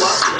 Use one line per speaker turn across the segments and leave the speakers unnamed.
Like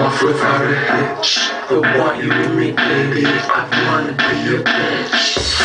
off without a hitch. I want you to me, baby. I wanna be your bitch.